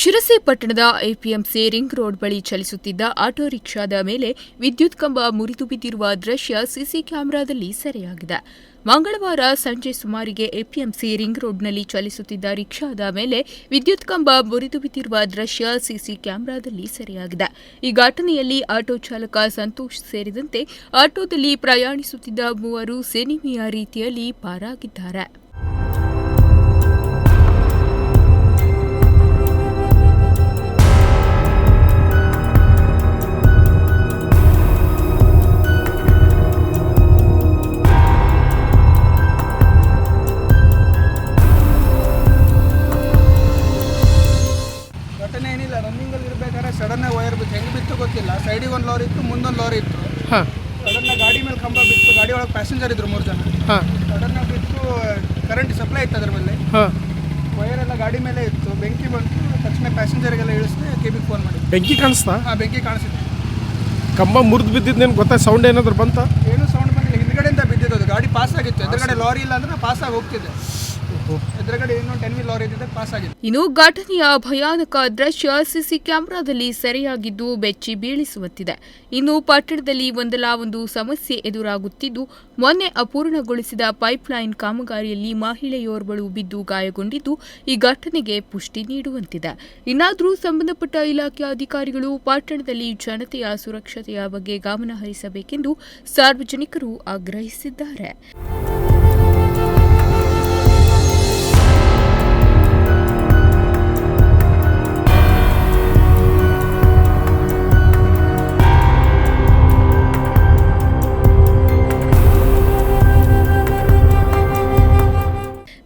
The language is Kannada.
ಶಿರಸಿ ಪಟ್ಟಣದ ಎಪಿಎಂಸಿ ರಿಂಗ್ ರೋಡ್ ಬಳಿ ಚಲಿಸುತ್ತಿದ್ದ ಆಟೋ ರಿಕ್ಷಾದ ಮೇಲೆ ವಿದ್ಯುತ್ ಕಂಬ ಮುರಿದು ಬಿದ್ದಿರುವ ದೃಶ್ಯ ಸಿಸಿ ಕ್ಯಾಮೆರಾದಲ್ಲಿ ಸೆರೆಯಾಗಿದೆ. ಮಂಗಳವಾರ ಸಂಜೆ ಸುಮಾರಿಗೆ ಎಪಿಎಂಸಿ ರಿಂಗ್ ರೋಡ್ನಲ್ಲಿ ಚಲಿಸುತ್ತಿದ್ದ ರಿಕ್ಷಾದ ಮೇಲೆ ವಿದ್ಯುತ್ ಕಂಬ ಮುರಿದು ಬಿದ್ದಿರುವ ದೃಶ್ಯ ಸಿಸಿ ಕ್ಯಾಮೆರಾದಲ್ಲಿ ಸೆರೆಯಾಗಿದೆ. ಈ ಘಟನೆಯಲ್ಲಿ ಆಟೋ ಚಾಲಕ ಸಂತೋಷ್ ಸೇರಿದಂತೆ ಆಟೋದಲ್ಲಿ ಪ್ರಯಾಣಿಸುತ್ತಿದ್ದ ಮೂವರು ಸಿನಿಮೆಯ ರೀತಿಯಲ್ಲಿ ಪಾರಾಗಿದ್ದಾರೆ. ಇರ್ಬೇಕಾದ್ರೆ ಸಡನ್ ವೈರ್ ಬಿತ್ತು ಹೆಂಗೆ ಬಿತ್ತು ಗೊತ್ತಿಲ್ಲ. ಸೈಡಿಗೆ ಒಂದು ಲಾರಿ ಇತ್ತು ಮುಂದೊಂದು ಲಾರಿ ಇತ್ತು. ಹಾಂ. ಸಡನ್ ಗಾಡಿ ಮೇಲೆ ಕಂಬ ಬಿತ್ತು. ಗಾಡಿ ಒಳಗೆ ಪ್ಯಾಸೆಂಜರ್ ಇದ್ರು ಮೂರು ಜನ. ಹಾಂ. ಸಡನ್ ಬಿತ್ತು ಕರೆಂಟ್ ಸಪ್ಲೈ ಇತ್ತು ಅದ್ರ ಮೇಲೆ ಹಾಂ. ವೈರ್ ಎಲ್ಲ ಗಾಡಿ ಮೇಲೆ ಇತ್ತು. ಬೆಂಕಿ ಬಂತು. ತಕ್ಷಣ ಪ್ಯಾಸೆಂಜರ್ಗೆಲ್ಲ ಇಳಿಸಿದೆ ಕೆಬಿಗೆ ಫೋನ್ ಮಾಡಿ ಬೆಂಕಿ ಕಾಣಿಸ್ತಾ? ಹಾಂ ಬೆಂಕಿ ಕಾಣಿಸಿದೆ. ಕಂಬ ಮುರಿದು ಬಿದ್ದಿದ್ದು ನಿಮ್ಗೆ ಗೊತ್ತಾ? ಸೌಂಡ್ ಏನಾದರೂ ಬಂತ? ಏನು ಸೌಂಡ್ ಬಂದಿಲ್ಲ. ಹಿಂದ್ಗಡೆಯಿಂದ ಬಿದ್ದಿದ್ದು ಅದು. ಗಾಡಿ ಪಾಸ್ ಆಗಿತ್ತು. ಎದುರುಗಡೆ ಲಾರಿ ಇಲ್ಲ ಅಂದ್ರೆ ಪಾಸ್ ಆಗಿ ಹೋಗ್ತಿದ್ದೆ ಇನ್ನು ಘಟನೆಯ ಭಯಾನಕ ದೃಶ್ಯ ಸಿಸಿ ಕ್ಯಾಮೆರಾದಲ್ಲಿ ಸೆರೆಯಾಗಿದ್ದು ಬೆಚ್ಚಿ ಬೀಳಿಸುವಂತಿದೆ. ಇನ್ನು ಪಟ್ಟಣದಲ್ಲಿ ಒಂದಲ್ಲ ಒಂದು ಸಮಸ್ಯೆ ಎದುರಾಗುತ್ತಿದ್ದು, ಮೊನ್ನೆ ಅಪೂರ್ಣಗೊಳಿಸಿದ ಪೈಪ್ಲೈನ್ ಕಾಮಗಾರಿಯಲ್ಲಿ ಮಹಿಳೆಯೋರ್ವಳು ಬಿದ್ದು ಗಾಯಗೊಂಡಿದ್ದು, ಈ ಘಟನೆಗೆ ಪುಷ್ಟಿ ನೀಡುವಂತಿದೆ. ಇನ್ನಾದರೂ ಸಂಬಂಧಪಟ್ಟ ಇಲಾಖೆಯ ಅಧಿಕಾರಿಗಳು ಪಟ್ಟಣದಲ್ಲಿ ಜನತೆಯ ಸುರಕ್ಷತೆಯ ಬಗ್ಗೆ ಗಮನ ಹರಿಸಬೇಕೆಂದು ಸಾರ್ವಜನಿಕರು ಆಗ್ರಹಿಸಿದ್ದಾರೆ.